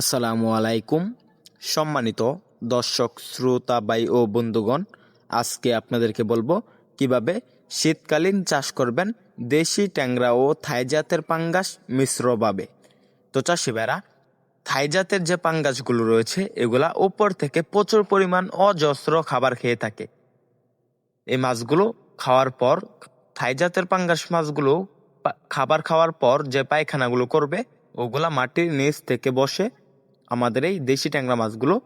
আসসালামু আলাইকুম। সম্মানিত দর্শক, শ্রোতা বাই ও বন্ধুগণ, আজকে আপনাদেরকে বলব কীভাবে শীতকালীন চাষ করবেন দেশি ট্যাংরা ও থাইজাতের পাঙ্গাস মিশ্রভাবে। তো চাষি ভাইরা, থাই জাতের যে পাঙ্গাসগুলো রয়েছে, এগুলা ওপর থেকে প্রচুর পরিমাণ অজস্র খাবার খেয়ে থাকে। এই মাছগুলো খাওয়ার পর থাইজাতের পাঙ্গাস মাছগুলো খাবার খাওয়ার পর যে পায়খানাগুলো করবে, ওগুলা মাটির নিচ থেকে বসে আমাদের এই দেশি ট্যাংরা মাছগুলো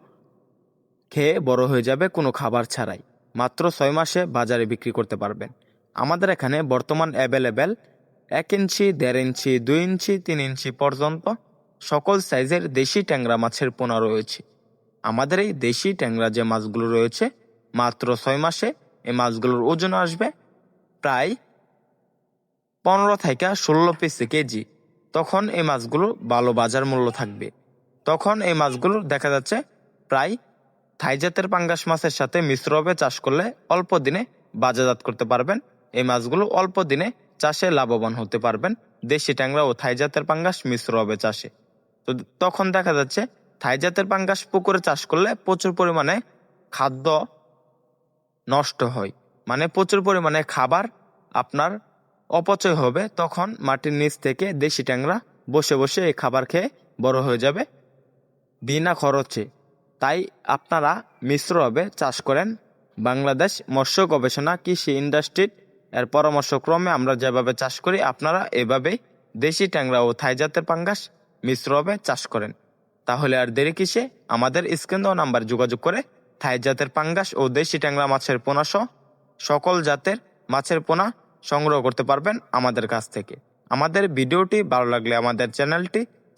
খেয়ে বড় হয়ে যাবে কোনো খাবার ছাড়াই। মাত্র ছয় মাসে বাজারে বিক্রি করতে পারবেন। আমাদের এখানে বর্তমান অ্যাভেলেবেল এক ইঞ্চি, দেড় ইঞ্চি, দুই ইঞ্চি, তিন ইঞ্চি পর্যন্ত সকল সাইজের দেশি ট্যাংরা মাছের পোনা রয়েছে। আমাদের এই দেশি ট্যাংরা যে মাছগুলো রয়েছে, মাত্র ছয় মাসে এই মাছগুলোর ওজন আসবে প্রায় পনেরো থেকে ষোলো পিস কেজি। তখন এই মাছগুলো ভালো বাজার মূল্য থাকবে। তখন এই মাছগুলো দেখা যাচ্ছে প্রায় থাইজাতের পাঙ্গাস মাছের সাথে মিশ্রভাবে চাষ করলে অল্প দিনে বাজারজাত করতে পারবেন। এই মাছগুলো অল্প দিনে চাষে লাভবান হতে পারবেন দেশি ট্যাংরা ও থাইজাতের পাঙ্গাস মিশ্রভাবে চাষে। তো তখন দেখা যাচ্ছে থাইজাতের পাঙ্গাস পুকুরে চাষ করলে প্রচুর পরিমাণে খাদ্য নষ্ট হয়। মানে প্রচুর পরিমাণে খাবার আপনার অপচয় হবে। তখন মাটির নিচ থেকে দেশি ট্যাংরা বসে বসে এই খাবার খেয়ে বড় হয়ে যাবে। বিনা খরচে। তাই আপনারা মিশ্রভাবে চাষ করেন। বাংলাদেশ মৎস্য গবেষণা কৃষি ইন্ডাস্ট্রির এর পরামর্শক্রমে আমরা যেভাবে চাষ করি, আপনারা এভাবেই দেশি ট্যাংরা ও থাই জাতের পাঙ্গাস মিশ্রভাবে চাষ করেন। তাহলে আর দেরি কিসে? আমাদের স্ক্রিন নাম্বার যোগাযোগ করে থাই জাতের পাঙ্গাস ও দেশি ট্যাংরা মাছের পোনা সহ সকল জাতের মাছের পোনা সংগ্রহ করতে পারবেন আমাদের কাছ থেকে। আমাদের ভিডিওটি ভালো লাগলে আমাদের চ্যানেলটি